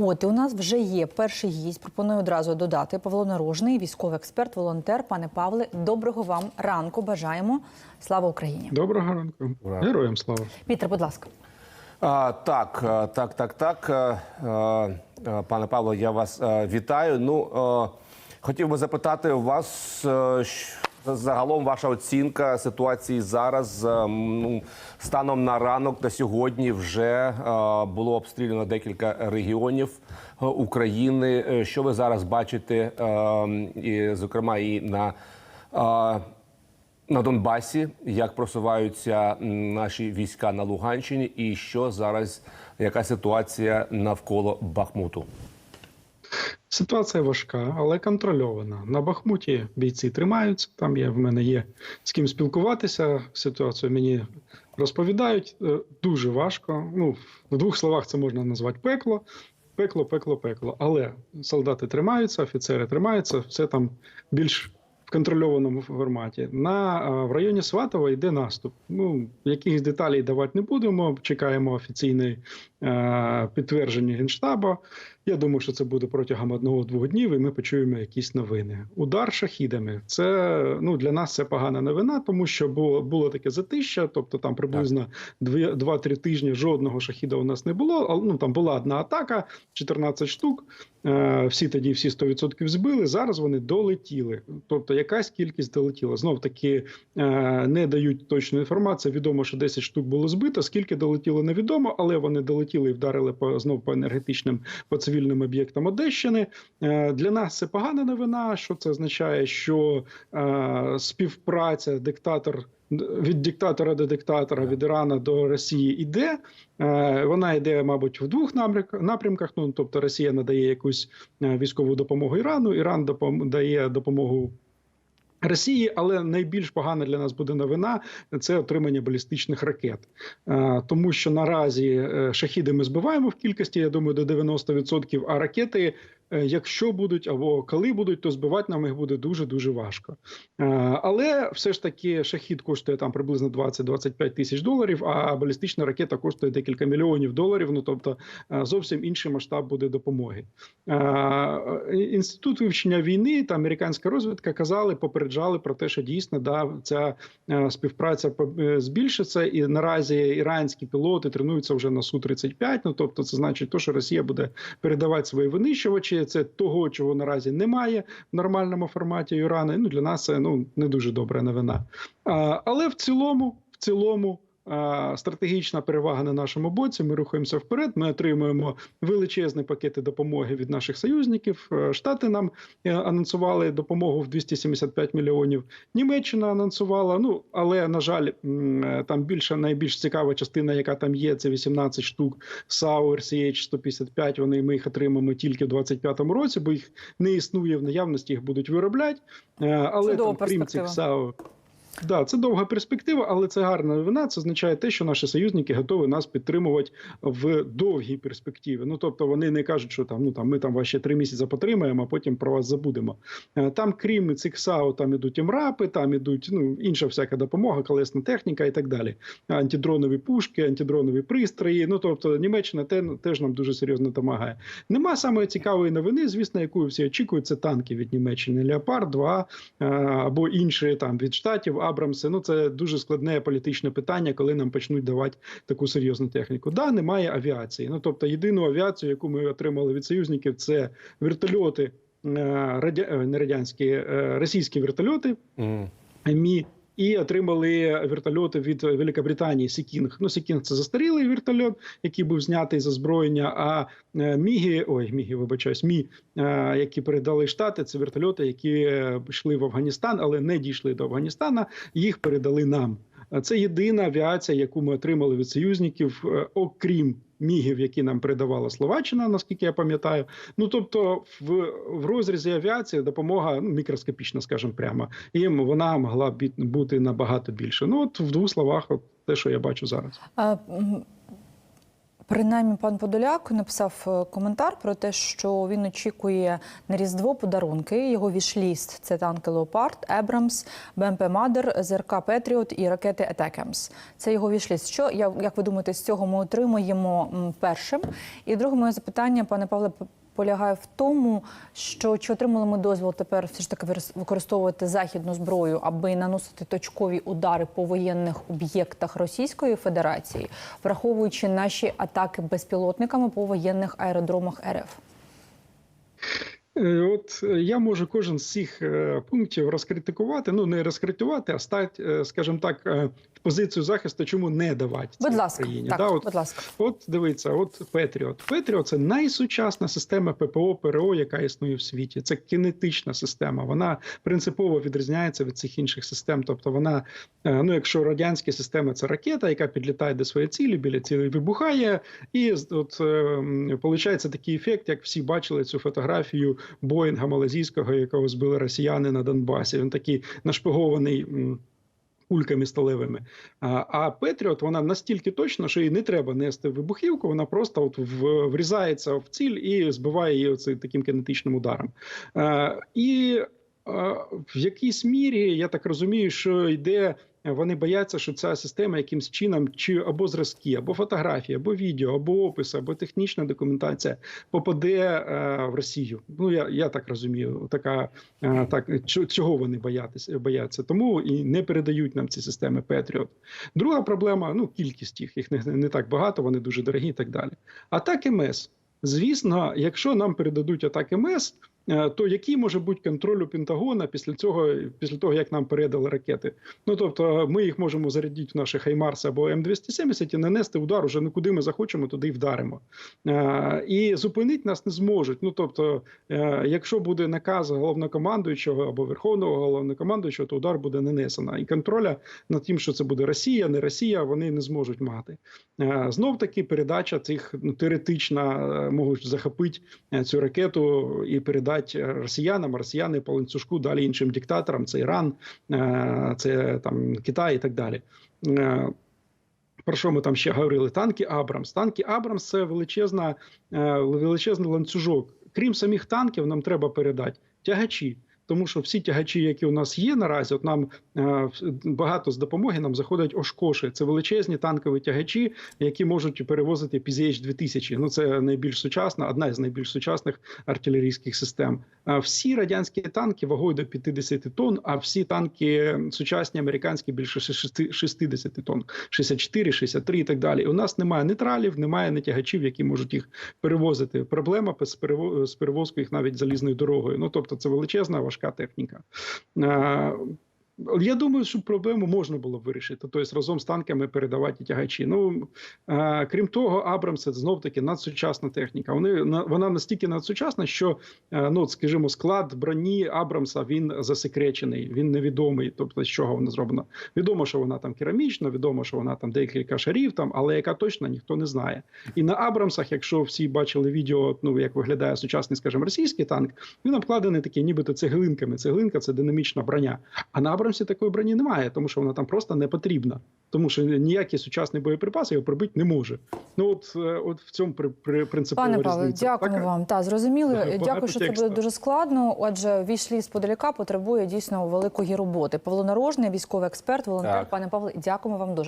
От і у нас вже є перший гість. Пропоную одразу додати Павло Нарожний, військовий експерт, волонтер. Пане Павле, доброго вам ранку. Бажаємо. Слава Україні. Доброго ранку. Ура. Героям слава. Пітер, будь ласка. А, так, так, так, так. а, а, а, Пане Павло, я вас вітаю. Ну, а, хотів би запитати у вас загалом ваша оцінка ситуації зараз. Ну, станом на ранок на сьогодні вже було обстріляно декілька регіонів України. Е, Що ви зараз бачите, зокрема, і на на Донбасі, як просуваються наші війська на Луганщині, і що зараз яка ситуація навколо Бахмуту? Ситуація важка, але контрольована. На Бахмуті бійці тримаються. Там є в мене є з ким спілкуватися. Ситуацію мені розповідають. Е, Дуже важко. Ну в двох словах це можна назвати пекло. Пекло, пекло, пекло. Але солдати тримаються, офіцери тримаються. Все там більш в контрольованому форматі. На е, в районі Сватова йде наступ. Ну якихось деталей давати не будемо. Чекаємо офіційне е, підтвердження генштабу. Я думаю, що це буде протягом одного-двох днів, і ми почуємо якісь новини. Удар шахідами. Це ну для нас це погана новина, тому що було було таке затища. Тобто там приблизно дві- два-три тижні жодного шахіда у нас не було. А, Ну там була одна атака, 14 штук. Е, всі тоді всі 100% збили. Зараз вони долетіли. Тобто якась кількість долетіла. Знов таки е, не дають точну інформацію. Відомо, що 10 штук було збито. Скільки долетіло, невідомо, але вони долетіли і вдарили по знов по енергетичним по цивільним об'єктам Одещини. Е, Для нас це погана новина. Що це означає, що е, співпраця диктатор. Від диктатора до диктатора, від Ірана до Росії йде. Е, Вона йде, мабуть, в двох напрямках. Ну тобто, Росія надає якусь військову допомогу Ірану, Іран дає допомогу Росії, але найбільш погана для нас буде новина це отримання балістичних ракет, Е, тому що наразі е, шахіди ми збиваємо в кількості. Я думаю, до 90%, А ракети, якщо будуть або коли будуть, то збивати нам їх буде дуже дуже важко. Е, Але все ж таки шахід коштує там приблизно 20-25 тисяч доларів. А балістична ракета коштує декілька мільйонів доларів. Ну тобто е, зовсім інший масштаб буде допомоги. Е, Інститут вивчення війни та американська розвідка казали, попереджали про те, що дійсно да ця е, співпраця е, збільшиться, і наразі іранські пілоти тренуються вже на су 35 Ну тобто, це значить, то, що Росія буде передавати свої винищувачі. Це того, чого наразі немає в нормальному форматі Ірану. Ну для нас це ну не дуже добра новина. А, але в цілому, в цілому. Стратегічна перевага на нашому боці. Ми рухаємося вперед. Ми отримуємо величезні пакети допомоги від наших союзників. Е, Штати нам е, анонсували допомогу в 275 мільйонів. Німеччина анонсувала. Ну але на жаль, е, там більша найбільш цікава частина, яка там є, це 18 штук САУ RCH 155. Вони ми їх отримаємо тільки в 25-му році, бо їх не існує в наявності. Їх будуть виробляти. Але Чудова там, крім цих САУ. Да, це довга перспектива, але це гарна новина. Це означає те, що наші союзники готові нас підтримувати в довгій перспективі. Ну тобто вони не кажуть, що там ну там ми там вас ще три місяці потримаємо, а потім про вас забудемо. Е, Там, крім цих САУ, там ідуть імрапи, там ідуть ну інша всяка допомога, колесна техніка і так далі. Антидронові пушки, антидронові пристрої. Ну тобто Німеччина те, теж нам дуже серйозно допомагає. Нема самої цікавої новини, звісно, яку всі очікують. Це танки від Німеччини. Леопард 2 е, або інші там від штатів. Абрамси. Ну це дуже складне політичне питання, коли нам почнуть давати таку серйозну техніку. Да, немає авіації. Ну тобто, єдину авіацію, яку ми отримали від союзників, це вертольоти. е, Радя... е, не радянські е, російські вертольоти Mm. Мі і отримали вертольоти від Великобританії Сікінг. Ну, Сікінг це застарілий вертольот, який був знятий за зброєння. А мігі, Міги, ой, Міги, вибачаюсь, Мі, е, які передали штати, це вертольоти, які е, йшли в Афганістан, але не дійшли до Афганістана. Їх передали нам. Це єдина авіація, яку ми отримали від союзників, е, окрім мігів, які нам передавала Словаччина, наскільки я пам'ятаю. Ну тобто, в, в розрізі авіації допомога ну, мікроскопічна, скажімо прямо, їм вона могла бі- бути набагато більше. Ну от в двох словах, от те, що я бачу зараз. Принаймні, пан Подоляк написав е, коментар про те, що він очікує на Різдво подарунки. Його вішліст це танки Леопард, Ебрамс, БМП Мадер, ЗРК Петріот і ракети Етекемс. Це його вішліст. Що як ви думаєте, з цього ми отримуємо першим? І друге моє запитання, пане Павле, полягає в тому, що чи отримали ми дозвіл тепер все ж таки використовувати західну зброю, аби наносити точкові удари по воєнних об'єктах Російської Федерації, враховуючи наші атаки безпілотниками по воєнних аеродромах РФ. Е, От е, я можу кожен з цих е, пунктів розкритикувати, ну не розкритикувати, а стати, скажімо так, позицію захисту, чому не давати Будь ласка, Україні. так, Да, от, будь ласка. От дивіться, от Петріот. Петріот це найсучасна система ППО ПРО, яка існує в світі. Це кінетична система. Вона принципово відрізняється від цих інших систем. Тобто, вона, е, ну якщо радянські системи це ракета, яка підлітає до своєї цілі, біля цілі вибухає, і от виходить такий ефект, як всі бачили цю фотографію Боїнга малазійського, якого збили росіяни на Донбасі. Він такий нашпигований. Кульками сталевими. А, Петріот вона настільки точна, що їй не треба нести вибухівку, вона просто от врізається в ціль і збиває її оцей таким кінетичним ударом. І в якійсь мірі я так розумію, що йде. Вони бояться, що ця система якимсь чином, чи або зразки, або фотографії, або відео, або описи, або технічна документація попаде е, в Росію. Ну я, я так розумію, така е, так чо- чого вони боятися бояться, тому і не передають нам ці системи Петріот. Друга проблема ну кількість їх, їх не, не так багато, вони дуже дорогі і так далі. Атаки МЕС. Звісно, якщо нам передадуть атаки МЕС, е, то який може бути контроль у Пентагона після цього, після того як нам передали ракети? Ну тобто, ми їх можемо зарядити в наші Хаймарси або М270 і нанести удар уже ну куди ми захочемо, туди й вдаримо. Е, І зупинити нас не зможуть. Ну тобто, е, якщо буде наказ головнокомандуючого або верховного головнокомандуючого, то удар буде нанесено. І контроля над тим, що це буде Росія, не Росія, вони не зможуть мати. Знов таки передача цих ну, теоретично е, можуть захопити е, цю ракету і передати росіянам. Росіяни по ланцюжку далі іншим диктаторам. Це Іран, е, це там Китай і так далі. Е, Про що ми там ще говорили? Танки Абрамс. Танки Абрамс це величезна, е, величезний ланцюжок. Крім самих танків, нам треба передати тягачі. Тому що всі тягачі, які у нас є наразі, от нам е, багато з допомоги нам заходять ошкоші. Це величезні танкові тягачі, які можуть перевозити PZH 2000 Ну це найбільш сучасна, одна з найбільш сучасних артилерійських систем. Всі радянські танки вагою до 50 тонн, а всі танки сучасні американські більше 6 60 тонн, 64, 63 і так далі. У нас немає нейтралів, немає натягачів, які можуть їх перевозити. Проблема з перевозкою їх навіть залізною дорогою. Ну тобто, це величезна важка техніка. Я думаю, що проблему можна було вирішити, тобто разом з танками передавати тягачі. Ну е, крім того, Абрамс це знов таки надсучасна техніка. Вони на- вона настільки надсучасна, що е, ну, скажімо, склад броні Абрамса він засекречений, він невідомий. Тобто, з чого вона зроблена. Відомо, що вона там керамічна, відомо, що вона там декілька шарів, там, але яка точно ніхто не знає. І на Абрамсах, якщо всі бачили відео, ну як виглядає сучасний, скажімо, російський танк, він обкладений такий, нібито цеглинками. Цеглинка це динамічна броня. А на Абрамсі такої броні немає, тому що вона там просто не потрібна. Тому що ніякий сучасний боєприпас його прибити не може. Ну от, е, от в цьому при, при принципова Пане Павле, різниця. дякуємо Така. вам. Та зрозуміли. Багато Дякую, що це буде дуже складно. Отже, війшлі з подаліка потребує дійсно великої роботи. Павло Нарожний, військовий експерт, волонтер. Так. Пане Павло, дякуємо вам дуже.